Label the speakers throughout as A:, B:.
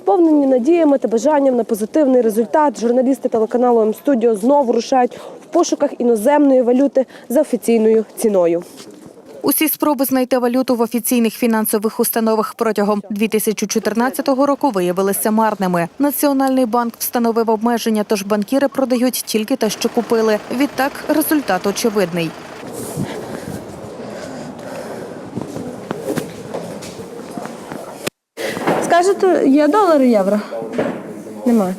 A: Сповнені надіями та бажанням на позитивний результат, журналісти телеканалу М-студіо знову рушають в пошуках іноземної валюти за офіційною ціною.
B: Усі спроби знайти валюту в офіційних фінансових установах протягом 2014 року виявилися марними. Національний банк встановив обмеження, тож банкіри продають тільки те, що купили. Відтак результат очевидний.
A: Скажете, є долар і євро? Немає.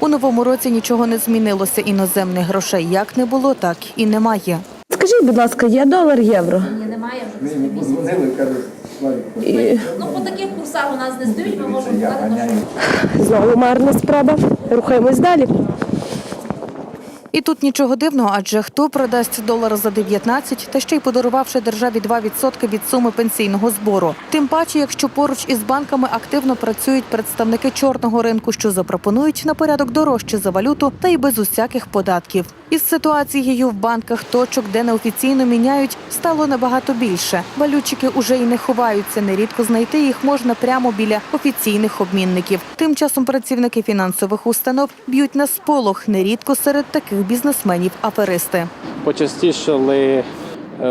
B: У новому році нічого не змінилося. Іноземних грошей як не було, так і немає.
A: Скажіть, будь ласка, є долар євро?
C: Ні, немає вже.
A: І
C: Ну, по таких курсах у нас не здають, ми можемо
A: знову марна справа. Рухаємось далі.
B: І тут нічого дивного, адже хто продасть долар за 19, та ще й подарувавши державі 2% від суми пенсійного збору. Тим паче, якщо поруч із банками активно працюють представники чорного ринку, що запропонують на порядок дорожче за валюту та й без усяких податків. Із ситуацією в банках точок, де неофіційно міняють, стало набагато більше. Валютчики уже й не ховаються. Нерідко знайти їх можна прямо біля офіційних обмінників. Тим часом працівники фінансових установ б'ють на сполох. Нерідко серед таких бізнесменів аферисти.
D: почастішали,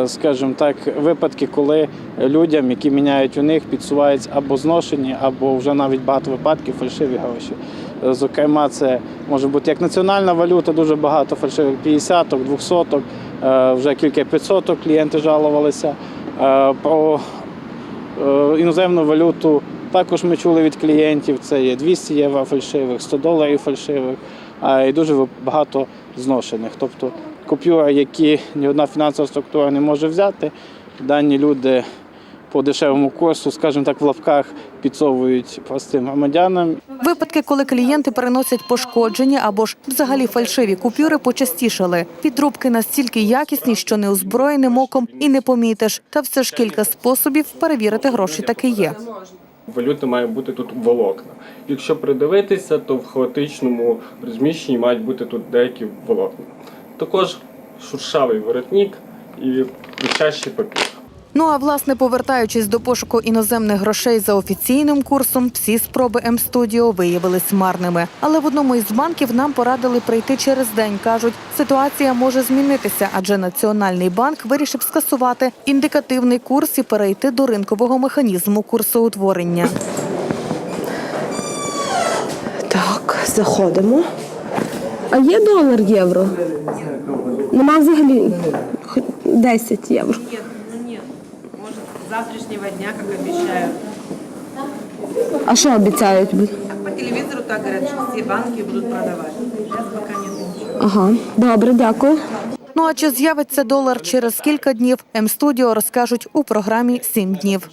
D: скажімо так, випадки, коли людям, які міняють у них, підсуваються або зношені, або вже навіть багато випадків фальшиві гроші. Е, Зокрема, це може бути як національна валюта, дуже багато фальшивих 50-ок, 200-ок, е, вже кілька 500-ок клієнти жалувалися. Е, Про е, іноземну валюту також ми чули від клієнтів. Це є 200 євро фальшивих, 100 доларів фальшивих, і дуже багато зношених. Тобто купюри, які ні одна фінансова структура не може взяти, дані люди по дешевому курсу, скажімо так, в лапках підсовують простим громадянам
B: Випадки, коли клієнти переносять пошкоджені або ж взагалі фальшиві купюри, почастішали. Підробки настільки якісні, що неозброєним оком і не помітиш. Та все ж кілька способів перевірити гроші таки є.
E: Валюта має бути тут волокна. Якщо придивитися, то в хаотичному розміщенні мають бути тут деякі волокна. Також шуршавий воротник і вищащий папір.
B: Ну а власне, повертаючись до пошуку іноземних грошей за офіційним курсом, всі спроби М-студіо виявились марними. Але в одному із банків нам порадили прийти через день. кажуть, ситуація може змінитися, адже Національний банк вирішив скасувати індикативний курс і перейти до ринкового механізму курсоутворення.
A: Так, заходимо. А є долар євро? Нема взагалі Хоч 10 євро.
F: Нет, ну нет. Может, с завтрашнего дня, как обещают.
A: А що обіцяють?
F: Так по телевизору так говорят, что все банки будут продавать. Сейчас пока нет ничего.
A: Ага, добре, дякую.
B: Ну а чи з'явиться долар через кілька днів? М-студіо розкажуть у програмі «Сім днів.